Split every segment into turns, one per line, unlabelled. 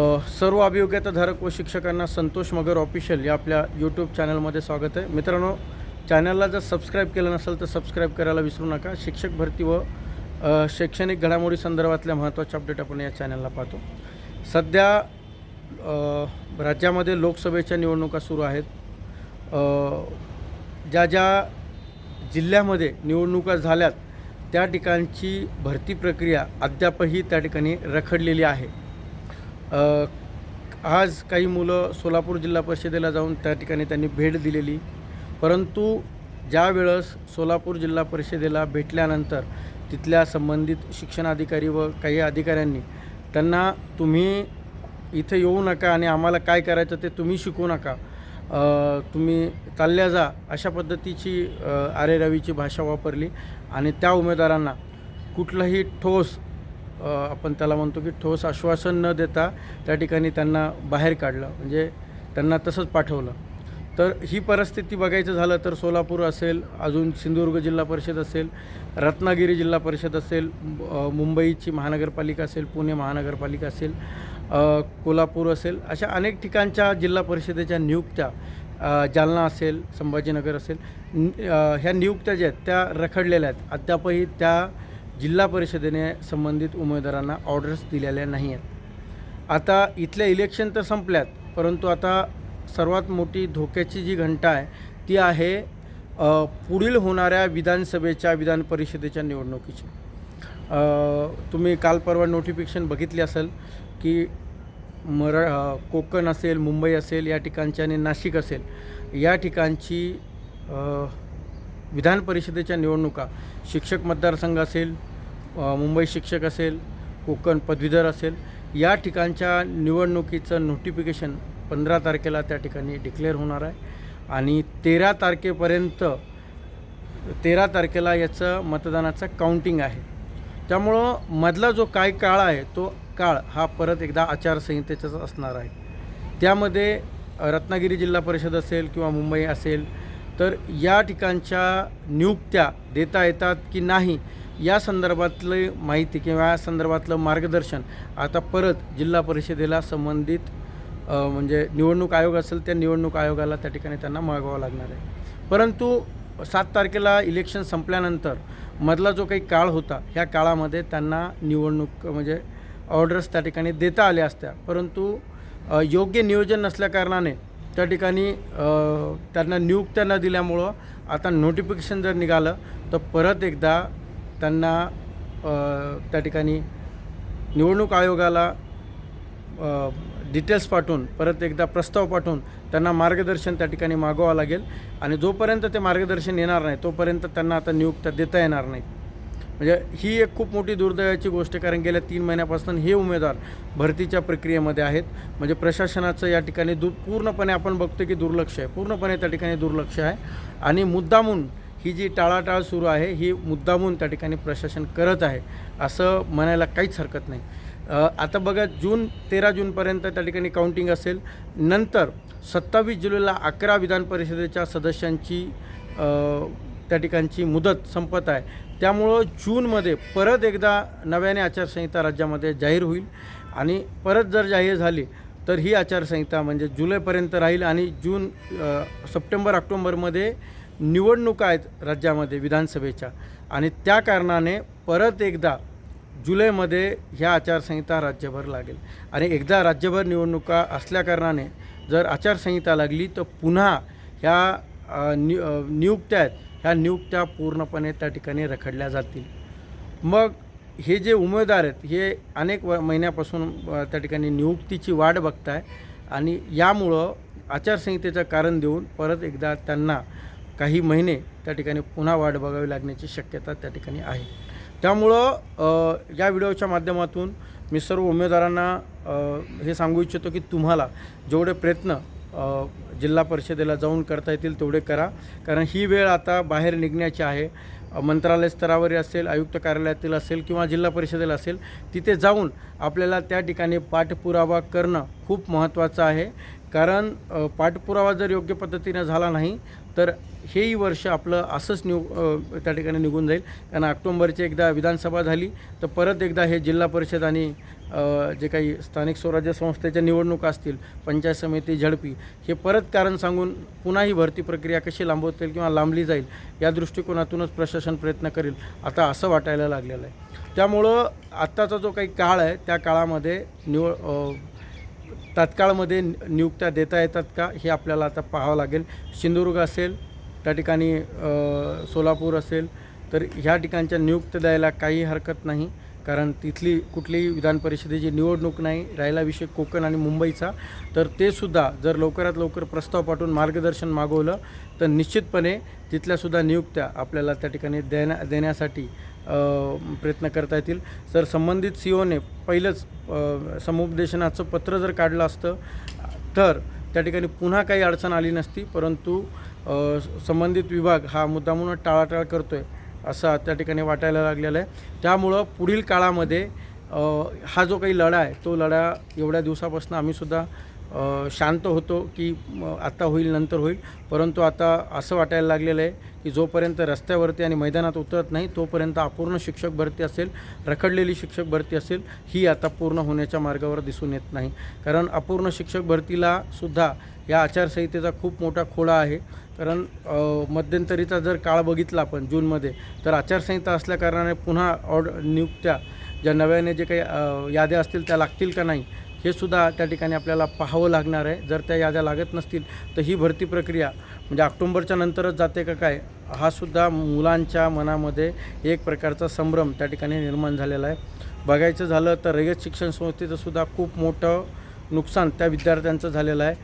सर्व अभियोग्यताधारक व शिक्षकांना संतोष मगर ऑफिशियल या आपल्या यूट्यूब चॅनलमध्ये स्वागत आहे. मित्रांनो चॅनलला जर सबस्क्राईब केलं नसेल तर सबस्क्राईब करायला विसरू नका. शिक्षक भरती व शैक्षणिक घडामोडी संदर्भातल्या महत्त्वाच्या अपडेट आपण या चॅनलला पाहतो. सध्या राज्यामध्ये लोकसभेच्या निवडणुका सुरू आहेत. ज्या ज्या जिल्ह्यामध्ये निवडणुका झाल्यात त्या ठिकाणची भरती प्रक्रिया अद्यापही त्या ठिकाणी रखडलेली आहे. आज काही मुलं सोलापूर जिल्हा परिषदेला जाऊन त्या ठिकाणी त्यांनी भेट दिलेली. परंतु ज्यावेळेस सोलापूर जिल्हा परिषदेला भेटल्यानंतर तिथल्या संबंधित शिक्षणाधिकारी व काही अधिकाऱ्यांनी त्यांना तुम्ही इथे येऊ नका आणि आम्हाला काय करायचं ते तुम्ही शिकू नका. तुम्ही चालल्या जा. अशा पद्धतीची आरे रवीची भाषा वापरली आणि त्या उमेदवारांना कुठलंही ठोस आपण त्याला म्हणतो की ठोस आश्वासन न देता त्या ठिकाणी त्यांना बाहेर काढलं. म्हणजे त्यांना तसंच पाठवलं. तर ही परिस्थिती बघायचं झालं तर सोलापूर असेल अजून सिंधुदुर्ग जिल्हा परिषद असेल रत्नागिरी जिल्हा परिषद असेल मुंबईची महानगरपालिका असेल पुणे महानगरपालिका असेल कोल्हापूर असेल अशा अनेक ठिकाणच्या जिल्हा परिषदेच्या नियुक्त्या जालना असेल संभाजीनगर असेल ह्या नियुक्त्या ज्या आहेत त्या रखडलेल्या आहेत. अद्यापही त्या जिल्हा परिषदेने संबंधित उमेदवारांना ऑर्डर्स दिलेल्या नाही आहेत आता इथल्या इलेक्शन तर संपल्यात परंतु आता सर्वात मोठी धोक्याची जी घंटा आहे ती आहे पुढील होणाऱ्या विधानसभेच्या विधान परिषदेच्या निवडणुकीची. तुम्ही काल परवा नोटिफिकेशन बघितली असेल की मर कोकण असेल मुंबई असेल या ठिकाणची आणि नाशिक असेल या ठिकाणची विधान परिषदेच्या निवडणुका शिक्षक मतदारसंघ असेल मुंबई शिक्षक असेल कोकण पदवीधर असेल या ठिकाणच्या निवडणुकीचं नोटिफिकेशन पंधरा तारखेला त्या ठिकाणी डिक्लेअर होणार आहे. आणि तेरा तारखेपर्यंत तेरा तारखेला याचं मतदानाचं काउंटिंग आहे. त्यामुळं मधला जो काय काळ आहे तो काळ हा परत एकदा आचारसंहितेचाच असणार आहे. त्यामध्ये रत्नागिरी जिल्हा परिषद असेल किंवा मुंबई असेल तर या ठिकाणच्या नियुक्त्या देता येतात की नाही या संदर्भातली माहिती किंवा या संदर्भातलं मार्गदर्शन आता परत जिल्हा परिषदेला संबंधित म्हणजे निवडणूक आयोग असेल त्या निवडणूक आयोगाला त्या ठिकाणी त्यांना मागवावं लागणार आहे. परंतु सात तारखेला इलेक्शन संपल्यानंतर मधला जो काही काळ होता ह्या काळामध्ये त्यांना निवडणूक म्हणजे ऑर्डर्स त्या ठिकाणी देता आल्या असत्या. परंतु योग्य नियोजन नसल्याकारणाने त्या ठिकाणी त्यांना नियुक्त्या न दिल्यामुळं आता नोटिफिकेशन जर निघालं तर परत एकदा त्यांना त्या ठिकाणी निवडणूक आयोगाला डिटेल्स पाठवून परत एकदा प्रस्ताव पाठवून त्यांना मार्गदर्शन त्या ठिकाणी मागवावं लागेल. आणि जोपर्यंत ते मार्गदर्शन येणार नाही तोपर्यंत त्यांना आता नियुक्त्या देता येणार नाहीत. म्हणजे ही एक खूप मोठी दुर्दैवाची गोष्ट कारण गेल्या तीन महिन्यापासून हे उमेदवार भरतीच्या प्रक्रियेमध्ये आहेत. म्हणजे प्रशासनाचं या ठिकाणी दु पूर्णपणे आपण बघतो की दुर्लक्ष आहे. पूर्णपणे त्या ठिकाणी दुर्लक्ष आहे. आणि मुद्दामून ही जी टाळाटाळ सुरू आहे ही मुद्दामून त्या ठिकाणी प्रशासन करत आहे असं म्हणायला काहीच हरकत नाही. आता बघा जून तेरा जूनपर्यंत त्या ठिकाणी काउंटिंग असेल. नंतर सत्तावीस जुलैला अकरा विधान परिषदेच्या सदस्यांची त्या ठिकाणची मुदत संपत आहे. त्यामुळं जूनमध्ये परत एकदा नव्याने आचारसंहिता राज्यामध्ये जाहीर होईल आणि परत जर जाहीर झाली तर ही आचारसंहिता म्हणजे जुलैपर्यंत राहील आणि जून सप्टेंबर ऑक्टोंबरमध्ये निवडणुका आहेत राज्यामध्ये विधानसभेच्या. आणि त्या कारणाने परत एकदा जुलैमध्ये ह्या आचारसंहिता राज्यभर लागेल. आणि एकदा राज्यभर निवडणुका असल्याकारणाने जर आचारसंहिता लागली तर पुन्हा ह्या नि नियुक्त्या आहेत ह्या नियुक्त्या पूर्णपणे त्या ठिकाणी रखडल्या जातील. मग हे जे उमेदवार आहेत हे अनेक व महिन्यापासून त्या ठिकाणी नियुक्तीची वाट बघताय. आणि यामुळं आचारसंहितेचं कारण देऊन परत एकदा त्यांना काही महिने त्या ठिकाणी पुन्हा वाट बघावी लागण्याची शक्यता त्या ठिकाणी आहे. त्यामुळं या व्हिडिओच्या माध्यमातून मी सर्व उमेदवारांना हे सांगू इच्छितो की तुम्हाला जेवढे प्रयत्न जिल्हा परिषदेला जाऊन करता येतील तेवढे करा. कारण ही वेळ आता बाहेर निघण्याची आहे. मंत्रालय स्तरावर असेल आयुक्त कार्यालयातील असेल किंवा जिल्हा परिषदेला असेल तिथे जाऊन आपल्याला त्या ठिकाणी पाठपुरावा करणं खूप महत्त्वाचं आहे. कारण पाठपुरावा जर योग्य पद्धतीनं झाला नाही तर हेही वर्ष आपलं असंच निव त्या ठिकाणी निघून जाईल. कारण ऑक्टोंबरची एकदा विधानसभा झाली तर परत एकदा हे जिल्हा परिषद आणि जे काही स्थानिक स्वराज्य संस्थेच्या निवडणुका असतील पंचायत समिती झडपी हे परत कारण सांगून पुन्हा ही भरती प्रक्रिया कशी लांबवता येईल किंवा लांबली जाईल या दृष्टिकोनातूनच प्रशासन प्रयत्न करेल आता असं वाटायला लागलेलं आहे. त्यामुळं आत्ताचा जो काही काळ आहे त्या काळामध्ये निवड तात्काळमध्ये नियुक्त्या देता येतात का हे आपल्याला आता पाहावं लागेल. सिंधुदुर्ग असेल त्या ठिकाणी सोलापूर असेल तर ह्या ठिकाणच्या नियुक्त्या द्यायला काही हरकत नाही. कारण तिथली कुठलीही विधान परिषदेची निवडणूक नाही राहिला विषय कोकण आणि मुंबईचा. तर ते सुद्धा जर लवकरात लवकर प्रस्ताव पाठवून मार्गदर्शन मागवलं तर निश्चितपणे तिथल्यासुद्धा नियुक्त्या आपल्याला त्या ठिकाणी देण्या देण्यासाठी प्रयत्न करता येतील. तर संबंधित सी ओने पहिलंच समुपदेशनाचं पत्र जर काढलं असतं तर त्या ठिकाणी पुन्हा काही अडचण आली नसती परंतु संबंधित विभाग हा मुद्दामून टाळाटाळ करतो आहे असा त्या ठिकाणी वाटायला लागलेला आहे. त्यामुळं पुढील काळामध्ये हा जो काही लढा आहे तो लढा एवढ्या दिवसापासून आम्हीसुद्धा शांत होतो की आत्ता आता होईल नंतर होईल. परंतु आता असं वाटायला लागलेलं आहे की जोपर्यंत रस्त्यावरती आणि मैदानात उतरत नाही तोपर्यंत अपूर्ण शिक्षक भरती असेल रखडलेली शिक्षक भरती असेल ही आता पूर्ण होण्याच्या मार्गावर दिसून येत नाही. कारण अपूर्ण शिक्षक भरतीला सुद्धा या आचारसंहितेचा खूप मोठा खोळा आहे. कारण मध्यंतरीचा जर काळ बघितला आपण जूनमध्ये तर आचारसंहिता असल्याकारणाने पुन्हा ऑर्ड नियुक्त्या ज्या नव्याने जे काही याद्या असतील त्या लागतील का नाही हे सुद्धा त्या ठिकाणी आपल्याला पाहावं लागणार आहे. जर त्या याद्या लागत नसतील तर ही भरती प्रक्रिया म्हणजे ऑक्टोंबरच्या नंतरच जाते का काय हा सुद्धा मुलांच्या मनामध्ये एक प्रकारचा संभ्रम त्या ठिकाणी निर्माण झालेला आहे. बघायचं झालं तर रयत शिक्षण संस्थेचं सुद्धा खूप मोठं नुकसान त्या विद्यार्थ्यांचं झालेलं आहे.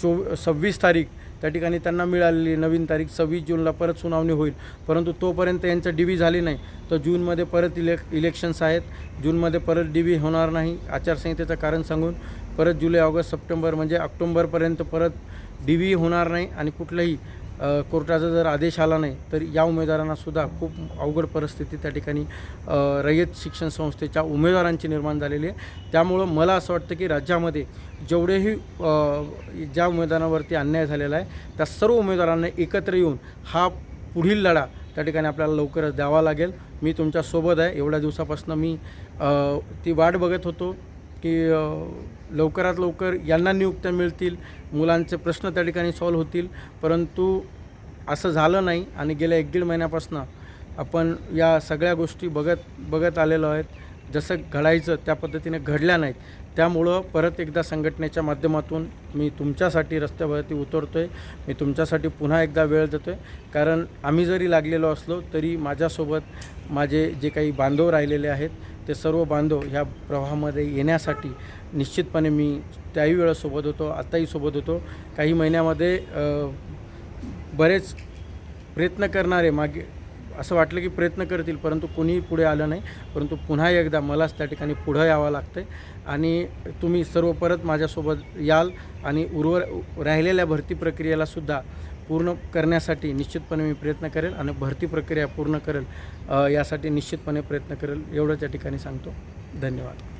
चोवी सव्वीस तारीख त्या ठिकाणी त्यांना मिळालेली नवीन तारीख सव्वीस जूनला परत सुनावणी होईल. परंतु तोपर्यंत यांचं डी व्ही झाली नाही. तर जूनमध्ये परत इलेक इलेक्शन्स आहेत. जूनमध्ये परत डी व्ही होणार नाही. आचारसंहितेचं कारण सांगून परत जुलै ऑगस्ट सप्टेंबर म्हणजे ऑक्टोंबरपर्यंत परत डी व्ही होणार नाही आणि कुठलंही कोर्टाचा जर आदेश आला नाही तर या उमेदवारांनासुद्धा खूप अवघड परिस्थिती त्या ठिकाणी रयत शिक्षण संस्थेच्या उमेदवारांची निर्माण झालेली आहे. त्यामुळं मला असं वाटतं की राज्यामध्ये जेवढेही ज्या उमेदवारांवरती अन्याय झालेला आहे त्या सर्व उमेदवारांना एकत्र येऊन हा पुढील लढा त्या ठिकाणी आपल्याला लवकरच द्यावा लागेल. मी तुमच्यासोबत आहे. एवढ्या दिवसापासून मी ती वाट बघत होतो. की लवकरात लवकर यांना नियुक्त्या मिळतील मुलांचे प्रश्न त्या ठिकाणी सॉल्व्ह होतील. परंतु असं झालं नाही आणि गेल्या एक दीड महिन्यापासून आपण या सगळ्या गोष्टी बघत बघत आलेलो आहेत. जसं घडायचं त्या पद्धतीने घडल्या नाहीत. त्यामुळं परत एकदा संघटनेच्या माध्यमातून मी तुमच्यासाठी रस्त्यावरती उतरतो आहे मी तुमच्यासाठी पुन्हा एकदा वेळ देतो आहे कारण आम्ही जरी लागलेलो असलो तरी माझ्यासोबत माझे जे काही बांधव राहिलेले आहेत ते सर्व बांधव ह्या प्रवाहामध्ये येण्यासाठी निश्चितपणे मी त्याही वेळेस सोबत होतो आत्ताही सोबत होतो. काही महिन्यामध्ये बरेच प्रयत्न करणारे मागे असं वाटलं की प्रयत्न करतील परंतु कोणीही पुढे आलं नाही. परंतु पुन्हा एकदा मलाच त्या ठिकाणी पुढं यावं लागतं आहे आणि तुम्ही सर्व परत माझ्यासोबत याल आणि उर्वर राहिलेल्या भरती प्रक्रियेलासुद्धा पूर्ण करण्यासाठी निश्चितपणे मी प्रयत्न करेल आणि भरती प्रक्रिया पूर्ण करेल यासाठी निश्चितपणे प्रयत्न करेल. एवढंच या ठिकाणी सांगतो. धन्यवाद.